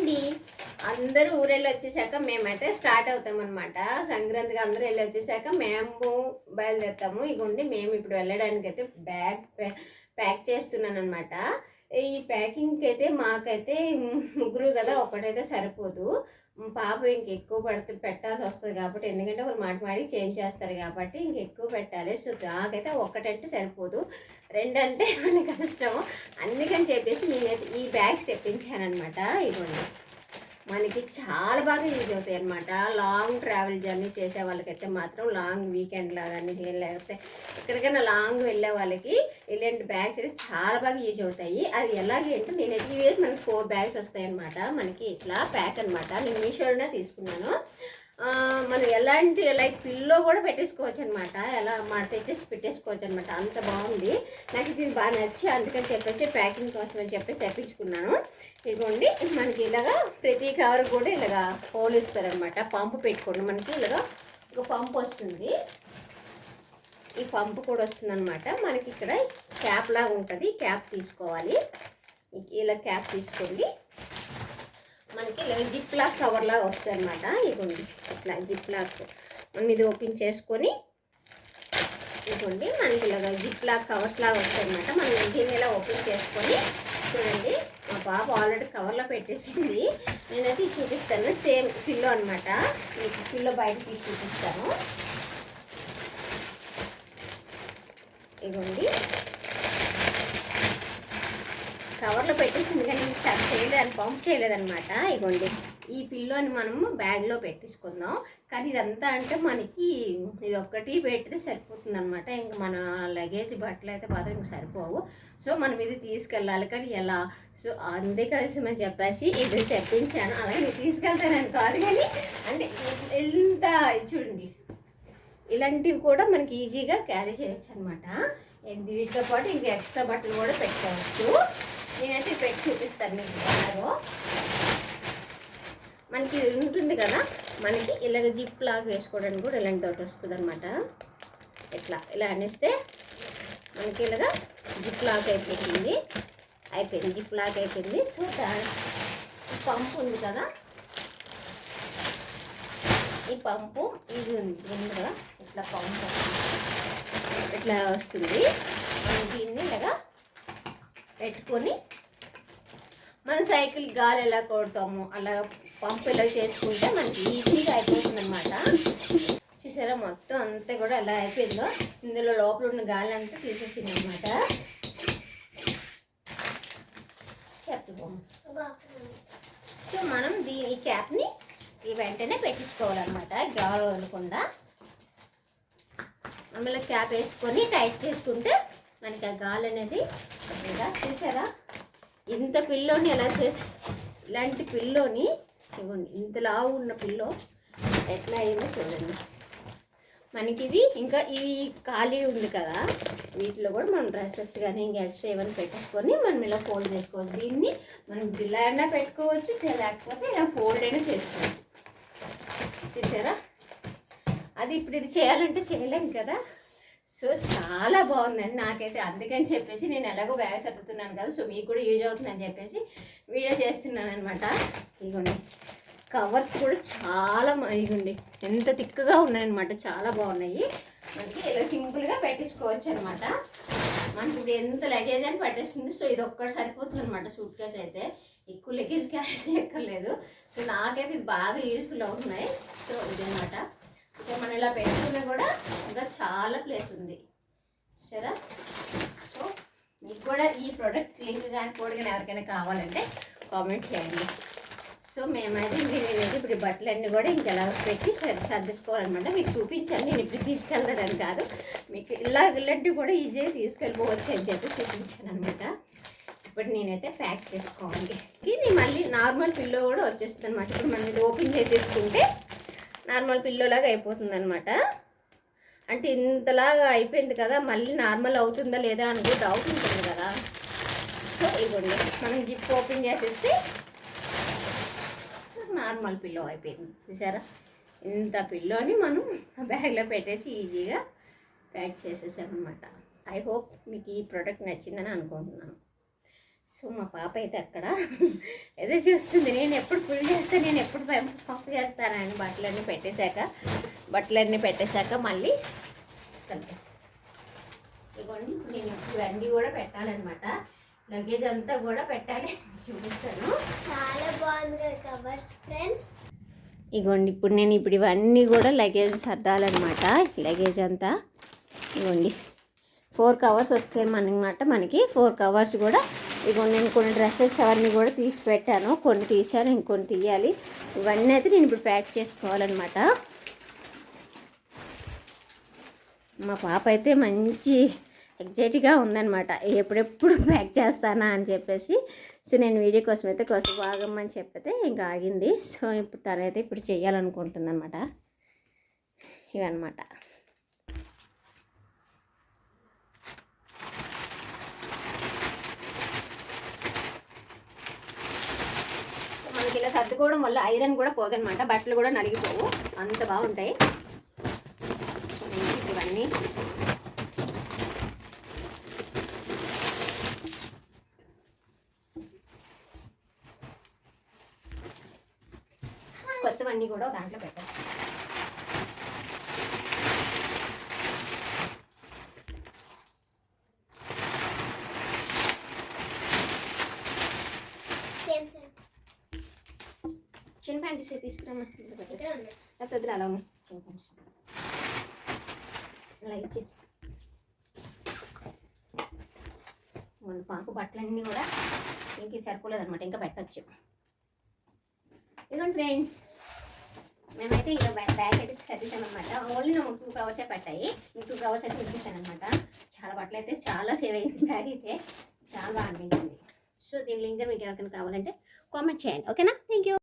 అండి అందరూ ఊరెళ్ళి వచ్చేసాక మేమైతే స్టార్ట్ అవుతాం అనమాట సంక్రాంతికి అందరూ వెళ్ళి వచ్చేసాక మేము బయలుదేరుతాము. ఇగోండి మేము ఇప్పుడు వెళ్ళడానికి అయితే బ్యాగ్ ప్యాక్ చేస్తున్నాను అనమాట ఈ ప్యాకింగ్కి అయితే మాకైతే ముగ్గురు కదా ఒకటైతే సరిపోదు. పాప ఇంక ఎక్కువ పడితే పెట్టాల్సి వస్తుంది కాబట్టి ఎందుకంటే వాళ్ళు మాట మాడి చేంజ్ చేస్తారు కాబట్టి ఇంక ఎక్కువ పెట్టాలి. సో నాకైతే ఒక్కటంటే సరిపోదు. రెండంటే మనకి కష్టము అందుకని చెప్పేసి నేనైతే ఈ బ్యాగ్స్ తెప్పించాను అనమాట ఇవ్వండి మనకి చాలా బాగా యూజ్ అవుతాయి అనమాట లాంగ్ ట్రావెల్ జర్నీ చేసే వాళ్ళకైతే మాత్రం లాంగ్ వీకెండ్లో కానీ లేకపోతే ఎక్కడికైనా లాంగ్ వెళ్ళే వాళ్ళకి ఇలాంటి బ్యాగ్స్ అయితే చాలా బాగా యూజ్ అవుతాయి. అవి ఎలాగేంటో నేనైతే ఇవే మనకి ఫోర్ బ్యాగ్స్ వస్తాయి అనమాట మనకి ఇట్లా ప్యాక్ అనమాట నేను మీషోలోనే తీసుకున్నాను. మనం ఎలాంటి లైక్ పిల్లో కూడా పెట్టేసుకోవచ్చు అనమాట ఎలా మాట తెచ్చేసి పెట్టేసుకోవచ్చు అనమాట అంత బాగుంది. నాకు ఇది బాగా నచ్చి అందుకని చెప్పేసి ప్యాకింగ్ కోసం అని చెప్పేసి తెప్పించుకున్నాను. ఇదిగోండి మనకి ఇలాగా ప్రతి కవర్ కూడా ఇలాగా హోల్ ఇస్తారనమాట పంపు పెట్టుకోండి. మనకి ఇలాగా ఒక పంపు వస్తుంది. ఈ పంపు కూడా వస్తుంది అనమాట మనకి ఇక్కడ క్యాప్ లాగా ఉంటుంది. క్యాప్ తీసుకోవాలి. ఇలా క్యాప్ తీసుకోండి. మనకి ఇలా జిప్ లాక్ కవర్ లాగా వస్తుంది అనమాట ఇదిగోండి ఇట్లా జిప్ లాక్. మనం ఇది ఓపెన్ చేసుకొని ఇదిగోండి మనకి ఇలాగ జిప్ లాక్ కవర్స్ లాగా వస్తాయి అనమాట మనం దీన్ని ఇలా ఓపెన్ చేసుకొని చూడండి మా పాప ఆల్రెడీ కవర్లో పెట్టేసింది. నేనైతే ఇది చూపిస్తాను సేమ్ పిల్లో అనమాట మీకు పిల్లో బయట తీసి చూపిస్తాను. ఇదిగోండి కవర్లో పెట్టేసింది కానీ మీకు చేయలేదని పంప్ చేయలేదనమాట ఇగోండి. ఈ పిల్లోని మనము బ్యాగ్లో పెట్టేసుకుందాం. కానీ ఇదంతా అంటే మనకి ఇది ఒక్కటి పెట్టితే సరిపోతుంది అనమాట ఇంకా మన లగేజ్ బట్టలు అయితే మాత్రం ఇంక సరిపోవు. సో మనం ఇది తీసుకెళ్ళాలి. కానీ ఎలా? సో అందుకోసమని చెప్పేసి ఇది తెప్పించాను. అలాగే నేను తీసుకెళ్తానని కాదు కానీ అంటే ఎంత చూడండి. ఇలాంటివి కూడా మనకి ఈజీగా క్యారీ చేయొచ్చు అనమాట వీటితో పాటు ఇంకా ఎక్స్ట్రా బట్టలు కూడా పెట్టుకోవచ్చు. నేనైతే పెట్టి చూపిస్తాను మీకు ఎలాగో. మనకి ఇది ఉంటుంది కదా మనకి ఇలాగ జిప్ లాగా వేసుకోవడానికి కూడా ఇలాంటి తోటి వస్తుంది అనమాట ఇట్లా ఇలా అనేస్తే మనకి ఇలాగ జిప్ లాక్ అయిపోయింది అయిపోయింది జిప్ లాక్ అయిపోయింది. సో ఈ పంపు ఉంది కదా. ఈ పంపు ఇది ఉంది ఉంది కదా ఇట్లా పంపు. ఇట్లా వస్తుంది. దీన్ని ఇలాగా పెట్టుకొని మనం సైకిల్ గాలి ఎలా కొడతాము అలా పంపు ఇలా చేసుకుంటే మనకి ఈజీగా అయిపోతుంది అనమాట చూసారా మొత్తం అంతా కూడా ఎలా అయిపోయిందో? ఇందులో లోపల ఉన్న గాలి అంతా తీసేసింది అనమాట సో మనం దీని ఈ క్యాప్ని ఈ వెంటనే పెట్టించుకోవాలన్నమాట గాలి వదలకుండా. అందులో క్యాప్ వేసుకొని టైట్ చేసుకుంటే మనకి ఆ గాలి అనేది ఇలా చూసారా? ఇంత పిల్లోని ఎలా చేసి ఇలాంటి పిల్లోని ఇవ్వండి ఇంత లావు ఉన్న పిల్లో ఎట్లా అయిందో చూడండి. మనకి ఇది ఇంకా ఇవి ఖాళీ ఉంది కదా వీటిలో కూడా మనం డ్రెస్సెస్ కానీ ఇంకా ఎక్స్ట్రా ఏమైనా పెట్టేసుకొని మనం ఇలా ఫోల్డ్ చేసుకోవచ్చు. దీన్ని మనం ఇలా అయినా పెట్టుకోవచ్చు లేకపోతే ఇలా ఫోల్డ్ అయినా చేసుకోవచ్చు. చూసారా? అది ఇప్పుడు ఇది చేయాలంటే చేయలేం కదా. సో చాలా బాగుందండి నాకైతే. అందుకని చెప్పేసి నేను ఎలాగో బ్యాగ్ సర్దుతున్నాను కదా సో మీకు కూడా యూజ్ అవుతుందని చెప్పేసి వీడియో చేస్తున్నాను అనమాట ఇగోండి. కవర్స్ కూడా చాలా ఇగోండి. ఎంత తిక్కుగా ఉన్నాయన్నమాట చాలా బాగున్నాయి. మనకి ఇలా సింపుల్గా పెట్టేసుకోవచ్చు అనమాట మనకి ఇప్పుడు ఎంత లగేజ్ అని పట్టేస్తుంది. సో ఇది ఒక్కటి సరిపోతుంది అనమాట సూట్ కేస్ అయితే. ఎక్కువ లగేజ్ క్యారీ చేయక్కర్లేదు. సో నాకైతే ఇది బాగా యూజ్ఫుల్ అవుతున్నాయి. సో ఇదనమాట మనం ఇలా పెట్టుకున్నా కూడా ఇంకా చాలా ప్లేస్ ఉంది. సరే సో మీకు కూడా ఈ ప్రోడక్ట్ లింక్ కానీ కోడ్ కానీ ఎవరికైనా కావాలంటే కామెంట్ చేయండి. సో మేమైతే మీరు నేనైతే ఇప్పుడు బట్టలన్నీ కూడా ఇంకెలా పెట్టి సర్- సర్దేసుకోవాలన్నమాట. మీకు చూపించాను. నేను ఇప్పుడు తీసుకెళ్ళదని కాదు. మీకు ఇలా ఇలాంటివి కూడా ఈజీగా తీసుకెళ్ళిపోవచ్చు అని చెప్పి చూపించాను అనమాట ఇప్పుడు నేనైతే ప్యాక్ చేసుకోవాలి. ఇది మళ్ళీ నార్మల్ పిల్లో కూడా వచ్చేస్తుంది అనమాట ఇప్పుడు మనం ఇది ఓపెన్ చేసేసుకుంటే నార్మల్ పిల్లోలాగా అయిపోతుంది అనమాట అంటే ఇంతలాగా అయిపోయింది కదా మళ్ళీ నార్మల్ అవుతుందా లేదా అని కూడా డౌట్ ఉంటుంది కదా. సో ఇవ్వండి మనం జిప్ ఓపెన్ చేసేస్తే నార్మల్ పిల్లో అయిపోయింది. చూసారా ఇంత పిల్లోని మనం బ్యాగ్లో పెట్టేసి ఈజీగా ప్యాక్ చేసేసామన్నమాట. ఐ హోప్ మీకు ఈ ప్రోడక్ట్ నచ్చిందని అనుకుంటున్నాను. సో మా పాప అయితే అక్కడ ఏదో చూస్తుంది. నేను ఎప్పుడు ఫుల్ చేస్తే నేను ఎప్పుడు పంప్ చేస్తానని బట్టలన్నీ పెట్టేశాక బట్టలన్నీ పెట్టేశాక మళ్ళీ. ఇదిగోండి నేను ఇప్పుడు ఇవన్నీ కూడా పెట్టాలన్నమాట. లగేజ్ అంతా కూడా పెట్టాలి. చూపిస్తాను. చాలా బాగుంది కవర్స్ ఫ్రెండ్స్ ఇగోండి ఇప్పుడు నేను ఇప్పుడు ఇవన్నీ కూడా లగేజ్ సర్దాలన్నమాట. లగేజ్ అంతా. ఇగోండి ఫోర్ కవర్స్ వస్తాయి అనమాట మనకి. ఫోర్ కవర్స్ కూడా ఇగో నేను కొన్ని డ్రెస్సెస్ అవన్నీ కూడా తీసి పెట్టాను. కొన్ని తీసాను ఇంకొన్ని తీయాలి. ఇవన్నీ అయితే నేను ఇప్పుడు ప్యాక్ చేసుకోవాలన్నమాట. మా పాప అయితే మంచి ఎగ్జైట్గా ఉందనమాట ఎప్పుడెప్పుడు ప్యాక్ చేస్తానా అని చెప్పేసి. సో నేను వీడియో కోసం అయితే కోసం బాగమ్మని చెప్పితే ఇంకా ఆగింది. సో ఇప్పుడు తనైతే ఇప్పుడు చేయాలనుకుంటుందన్నమాట ఇవన్నమాట సో మనకి ఇలా సర్దుకోవడం వల్ల ఐరన్ కూడా పోదనమాట బట్టలు కూడా నలిగిపోవు. అంత బాగుంటాయి. ఇవన్నీ కొత్తవన్నీ కూడా దాంట్లో పెట్టాలి సేమ్ సేమ్ చిన్న ప్యాంట్ తీసి తీసుకురమ్మా ఇందులో లేకపోతే వదిలే అలా ఉన్నాయి చిన్న అలా ఇచ్చేసి పాకు బట్టలన్నీ కూడా ఇంక సరిపోలేదు అనమాట ఇంకా పెట్టచ్చు ఇదిగోండి ఫ్రెండ్స్ మేమైతే ఇంకా బ్యాగ్ అయితే సర్దిసాం అనమాట ఓన్లీ నాకు టూ కవర్సే పెట్టాయి ఇంక టూ కవర్స్ అయితే ఉంచేసాను అనమాట చాలా బట్టలు అయితే చాలా సేవ్ అయింది బ్యాగ్ అయితే చాలా బాగా అనిపించింది సో దీని లింక్ మీకు ఎవరికైనా కావాలంటే కామెంట్ చేయండి ఓకేనా థ్యాంక్ యూ